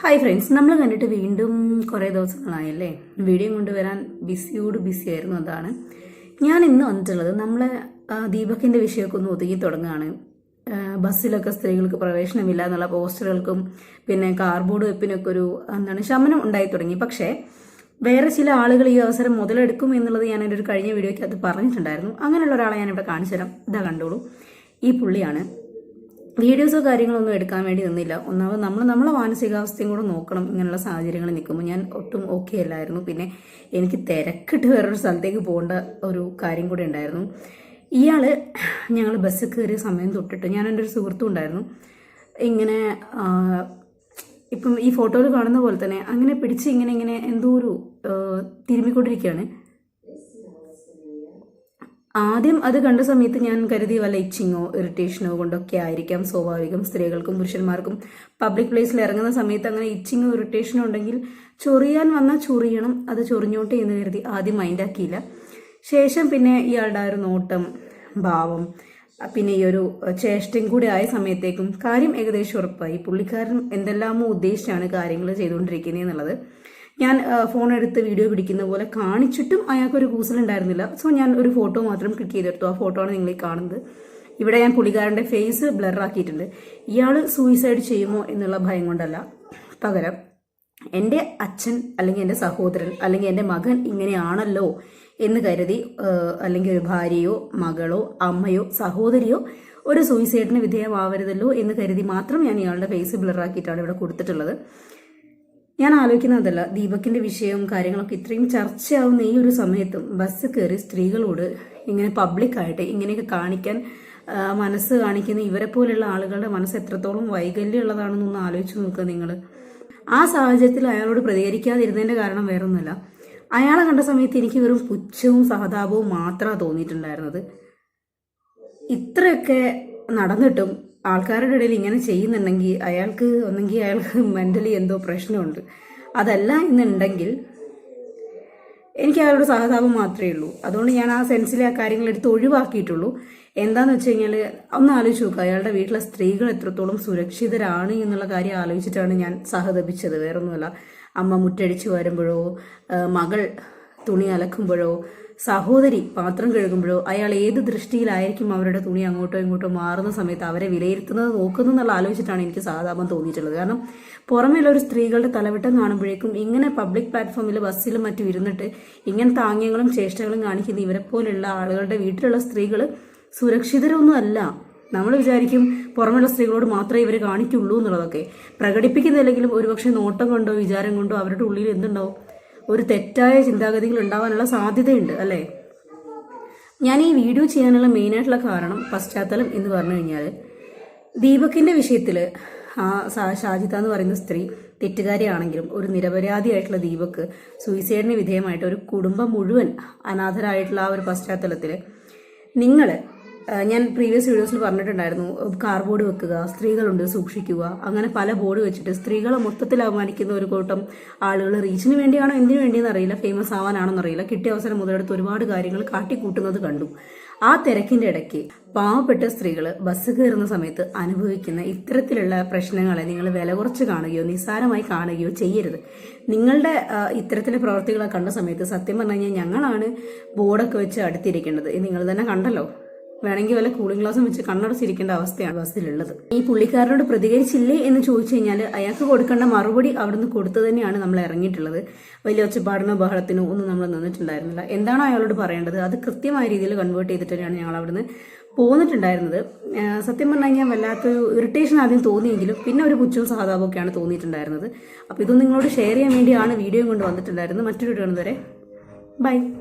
Hi friends നമ്മൾ കണ്ടിട്ട് വീണ്ടും കുറേ ദിവസങ്ങളായല്ലേ? വീഡിയോ കൊണ്ടുവരാൻ ബിസിയോട് ബിസി ആയിരുന്നു അതാണ്. ഞാൻ ഇന്ന് വന്നിട്ടുള്ളത് നമ്മളെ ആ, ദീപകിന്റെ വിഷയമൊക്കെ ഒന്ന് ഒതുങ്ങി തുടങ്ങുകയാണ്. ബസ്സിലൊക്കെ സ്ത്രീകൾക്ക് പ്രവേശനമില്ല എന്നുള്ള പോസ്റ്ററുകൾക്കും പിന്നെ കാർബോർഡ് വെപ്പിനൊക്കെ ഒരു എന്താണ് ശമനം ഉണ്ടായി തുടങ്ങി. പക്ഷേ വേറെ ചില ആളുകൾ ഈ അവസരം മുതലെടുക്കും എന്നുള്ളത് ഞാൻ എന്റെ ഒരു കഴിഞ്ഞ വീഡിയോയ്ക്ക് അത് പറഞ്ഞിട്ടുണ്ടായിരുന്നു. അങ്ങനെയുള്ള ഒരാളെ ഞാനിവിടെ കാണിച്ചു തരാം ഇതാ കണ്ടോളൂ. ഈ പുള്ളിയാണ്. വീഡിയോസോ കാര്യങ്ങളൊന്നും എടുക്കാൻ വേണ്ടി നിന്നില്ല. ഒന്നാമത് നമ്മൾ നമ്മളെ മാനസികാവസ്ഥയും കൂടെ നോക്കണം ഇങ്ങനെയുള്ള സാഹചര്യങ്ങൾ നിൽക്കുമ്പോൾ. ഞാൻ ഒട്ടും ഓക്കെ അല്ലായിരുന്നു. പിന്നെ എനിക്ക് തിരക്കിട്ട് വേറൊരു സ്ഥലത്തേക്ക് പോകേണ്ട ഒരു കാര്യം കൂടെ ഉണ്ടായിരുന്നു. ഇയാൾ ഞങ്ങൾ ബസ്സിൽ കയറിയ സമയം തൊട്ടിട്ട് ഞാൻ എന്റെ ഒരു സുഹൃത്തും ഉണ്ടായിരുന്നു. ഇങ്ങനെ ഇപ്പം ഈ ഫോട്ടോയിൽ കാണുന്ന പോലെ തന്നെ അങ്ങനെ പിടിച്ച് ഇങ്ങനെ ഇങ്ങനെ എന്തോ ഒരു തിരുമ്മിക്കൊണ്ടിരിക്കുകയാണ്. ആദ്യം അത് കണ്ട സമയത്ത് ഞാൻ കരുതി വല്ല ഇച്ചിങ്ങോ ഇറിറ്റേഷനോ കൊണ്ടൊക്കെ ആയിരിക്കാം. സ്വാഭാവികം സ്ത്രീകൾക്കും പുരുഷന്മാർക്കും പബ്ലിക് പ്ലേസിൽ ഇറങ്ങുന്ന സമയത്ത് അങ്ങനെ ഇച്ചിങ്ങോ ഇറിറ്റേഷനോ ഉണ്ടെങ്കിൽ ചൊറിയാൻ വന്നാൽ ചൊറിയണം. അത് ചൊറിഞ്ഞോട്ടെ എന്ന് കരുതി ആദ്യം മൈൻഡാക്കിയില്ല ശേഷം പിന്നെ ഇയാളുടെ ആ ഒരു നോട്ടം ഭാവം പിന്നെ ഈ ഒരു ചേഷ്ടയും കൂടി ആയ സമയത്തേക്കും കാര്യം ഏകദേശം ഉറപ്പായി. പുള്ളിക്കാരൻ എന്തെല്ലാമോ ഉദ്ദേശിച്ചാണ് കാര്യങ്ങൾ ചെയ്തുകൊണ്ടിരിക്കുന്നത് എന്നുള്ളത്. ഞാൻ ഫോൺ എടുത്ത് വീഡിയോ പിടിക്കുന്ന പോലെ കാണിച്ചിട്ടും അയാൾക്കൊരു കൂസലുണ്ടായിരുന്നില്ല. സോ ഞാൻ ഒരു ഫോട്ടോ മാത്രം ക്ലിക്ക് ചെയ്തെടുത്തു. ആ ഫോട്ടോ ആണ് നിങ്ങൾ കാണുന്നത്. ഇവിടെ ഞാൻ പുള്ളിക്കാരന്റെ ഫേസ് ബ്ലർ ആക്കിയിട്ടുണ്ട്. ഇയാൾ സൂയിസൈഡ് ചെയ്യുമോ എന്നുള്ള ഭയം കൊണ്ടല്ല. പകരം എന്റെ അച്ഛൻ അല്ലെങ്കിൽ എന്റെ സഹോദരൻ അല്ലെങ്കിൽ എന്റെ മകൻ ഇങ്ങനെയാണല്ലോ എന്ന് കരുതി അല്ലെങ്കിൽ ഒരു ഭാര്യയോ മകളോ അമ്മയോ സഹോദരിയോ ഒരു സൂയിസൈഡിന് വിധേയമാവരുതല്ലോ എന്ന് കരുതി മാത്രം ഞാൻ ഇയാളുടെ ഫേസ് ബ്ലർ ആക്കിയിട്ടാണ് ഇവിടെ കൊടുത്തിട്ടുള്ളത്. ഞാൻ ആലോചിക്കുന്നതല്ല ദീപകിന്റെ വിഷയവും കാര്യങ്ങളൊക്കെ ഇത്രയും ചർച്ചയാവുന്ന ഈ ഒരു സമയത്തും ബസ് കയറി സ്ത്രീകളോട് ഇങ്ങനെ പബ്ലിക്കായിട്ട് ഇങ്ങനെയൊക്കെ കാണിക്കാൻ മനസ്സ് കാണിക്കുന്ന ഇവരെ പോലെയുള്ള ആളുകളുടെ മനസ്സ് എത്രത്തോളം വൈകല്യമുള്ളതാണെന്നൊന്ന് ആലോചിച്ച് നോക്കുക നിങ്ങൾ ആ സാഹചര്യത്തിൽ അയാളോട് പ്രതികരിക്കാതിരുന്നതിന്റെ കാരണം വേറൊന്നുമല്ല. അയാളെ കണ്ട സമയത്ത് എനിക്ക് വെറും പുച്ഛവും സഹതാപവും മാത്രമാണ് തോന്നിയിട്ടുണ്ടായിരുന്നത്. ഇത്രയൊക്കെ നടന്നിട്ടും ആൾക്കാരുടെ ഇടയിൽ ഇങ്ങനെ ചെയ്യുന്നുണ്ടെങ്കിൽ അയാൾക്ക് ഒന്നെങ്കിൽ അയാൾക്ക് മെന്റലി എന്തോ പ്രശ്നമുണ്ട്. അതല്ല എന്നുണ്ടെങ്കിൽ എനിക്ക് അയാളുടെ സഹതാപം മാത്രമേ ഉള്ളൂ. അതുകൊണ്ട് ഞാൻ ആ സെൻസിലെ ആ കാര്യങ്ങൾ എടുത്ത് ഒഴിവാക്കിയിട്ടുള്ളൂ. എന്താന്ന് വെച്ച് കഴിഞ്ഞാൽ ഒന്ന് ആലോചിച്ച് നോക്കുക അയാളുടെ വീട്ടിലെ സ്ത്രീകൾ എത്രത്തോളം സുരക്ഷിതരാണ് എന്നുള്ള കാര്യം ആലോചിച്ചിട്ടാണ് ഞാൻ സഹതപിച്ചത്. വേറൊന്നുമല്ല അമ്മ മുറ്റടിച്ച് വരുമ്പോഴോ മകൾ തുണി അലക്കുമ്പോഴോ സഹോദരി പാത്രം കഴുകുമ്പോഴോ അയാൾ ഏത് ദൃഷ്ടിയിലായിരിക്കും അവരുടെ തുണി അങ്ങോട്ടോ ഇങ്ങോട്ടോ മാറുന്ന സമയത്ത് അവരെ വിലയിരുത്തുന്നത് നോക്കുന്നു എന്നുള്ള ആലോചിച്ചിട്ടാണ് എനിക്ക് സാധാരണ തോന്നിയിട്ടുള്ളത്. കാരണം പുറമേയുള്ള ഒരു സ്ത്രീകളുടെ തലവട്ടം കാണുമ്പോഴേക്കും ഇങ്ങനെ പബ്ലിക് പ്ലാറ്റ്ഫോമിൽ ബസ്സിലും മറ്റും ഇരുന്നിട്ട് ഇങ്ങനത്തെ ആംഗ്യങ്ങളും ചേഷ്ടകളും കാണിക്കുന്ന ഇവരെ പോലുള്ള ആളുകളുടെ വീട്ടിലുള്ള സ്ത്രീകൾ സുരക്ഷിതരൊന്നും അല്ല. നമ്മൾ വിചാരിക്കും പുറമെയുള്ള സ്ത്രീകളോട് മാത്രമേ ഇവർ കാണിക്കുള്ളൂ എന്നുള്ളതൊക്കെ. പ്രകടിപ്പിക്കുന്നില്ലെങ്കിലും ഒരുപക്ഷെ നോട്ടം കൊണ്ടോ വിചാരം കൊണ്ടോ അവരുടെ ഉള്ളിൽ എന്തുണ്ടാവും? ഒരു തെറ്റായ ചിന്താഗതികൾ ഉണ്ടാവാനുള്ള സാധ്യതയുണ്ട് അല്ലേ? ഞാൻ ഈ വീഡിയോ ചെയ്യാനുള്ള മെയിനായിട്ടുള്ള കാരണം പശ്ചാത്തലം എന്ന് പറഞ്ഞു കഴിഞ്ഞാൽ ദീപകിന്റെ വിഷയത്തിൽ ആ സാ- ഷാജിത എന്ന് പറയുന്ന സ്ത്രീ തെറ്റുകാരിയാണെങ്കിലും ഒരു നിരപരാധിയായിട്ടുള്ള ദീപക്ക് സൂയിസൈഡിന് വിധേയമായിട്ട് ഒരു കുടുംബം മുഴുവൻ അനാഥരായിട്ടുള്ള ആ ഒരു പശ്ചാത്തലത്തിൽ നിങ്ങൾ ഞാൻ പ്രീവിയസ് വീഡിയോസിൽ പറഞ്ഞിട്ടുണ്ടായിരുന്നു കാർ ബോർഡ് വെക്കുക സ്ത്രീകളുണ്ട് സൂക്ഷിക്കുക. അങ്ങനെ പല ബോർഡ് വെച്ചിട്ട് സ്ത്രീകളെ മൊത്തത്തിൽ അപമാനിക്കുന്ന ഒരു കൂട്ടം ആളുകൾ റീച്ചിന് വേണ്ടിയാണോ എന്തിനു വേണ്ടിയെന്ന് അറിയില്ല ഫേമസ് ആവാനാണെന്ന് അറിയില്ല. കിട്ടിയ അവസരം മുതലെടുത്ത് ഒരുപാട് കാര്യങ്ങൾ കാട്ടിക്കൂട്ടുന്നത് കണ്ടു. ആ തിരക്കിന്റെ ഇടയ്ക്ക് പാവപ്പെട്ട സ്ത്രീകൾ ബസ് കയറുന്ന സമയത്ത് അനുഭവിക്കുന്ന ഇത്തരത്തിലുള്ള പ്രശ്നങ്ങളെ നിങ്ങൾ വില കുറച്ച് കാണുകയോ നിസ്സാരമായി കാണുകയോ ചെയ്യരുത്. നിങ്ങളുടെ ഇത്തരത്തിലെ പ്രവർത്തികളെ കണ്ട സമയത്ത് സത്യം പറഞ്ഞു കഴിഞ്ഞാൽ ഞങ്ങളാണ് ബോർഡൊക്കെ വെച്ച് അടുത്തിരിക്കേണ്ടത്. നിങ്ങൾ തന്നെ കണ്ടല്ലോ. വേണമെങ്കിൽ വല്ല കൂളിംഗ് ഗ്ലാസും വെച്ച് കണ്ണടച്ചിരിക്കേണ്ട അവസ്ഥയാണ് ബസ്സിലുള്ളത് ഈ പുള്ളിക്കാരനോട് പ്രതികരിച്ചില്ലേ എന്ന് ചോദിച്ചു കഴിഞ്ഞാൽ അയാൾക്ക് കൊടുക്കേണ്ട മറുപടി അവിടുന്ന് കൊടുത്തു തന്നെയാണ് നമ്മൾ ഇറങ്ങിയിട്ടുള്ളത്. വലിയ ഒച്ചപ്പാടിനോ ബഹളത്തിനോ ഒന്നും നമ്മൾ നിന്നിട്ടുണ്ടായിരുന്നില്ല. എന്താണ് അയാളോട് പറയേണ്ടത്? അത് കൃത്യമായ രീതിയിൽ കൺവേർട്ട് ചെയ്തിട്ട് തന്നെയാണ് ഞങ്ങൾ അവിടുന്ന് പോന്നിട്ടുണ്ടായിരുന്നത്. സത്യം പറഞ്ഞു കഴിഞ്ഞാൽ വല്ലാത്തൊരു ഇറിറ്റേഷൻ ആദ്യം തോന്നിയെങ്കിലും പിന്നെ ഒരു പുച്ഛവും സഹതാപമൊക്കെയാണ് തോന്നിയിട്ടുണ്ടായിരുന്നത്. അപ്പോൾ ഇതൊന്നും നിങ്ങളോട് ഷെയർ ചെയ്യാൻ വേണ്ടിയാണ് വീഡിയോയും കൊണ്ട് വന്നിട്ടുണ്ടായിരുന്നത്. മറ്റൊരു വീഡിയോ വരെ. ബൈ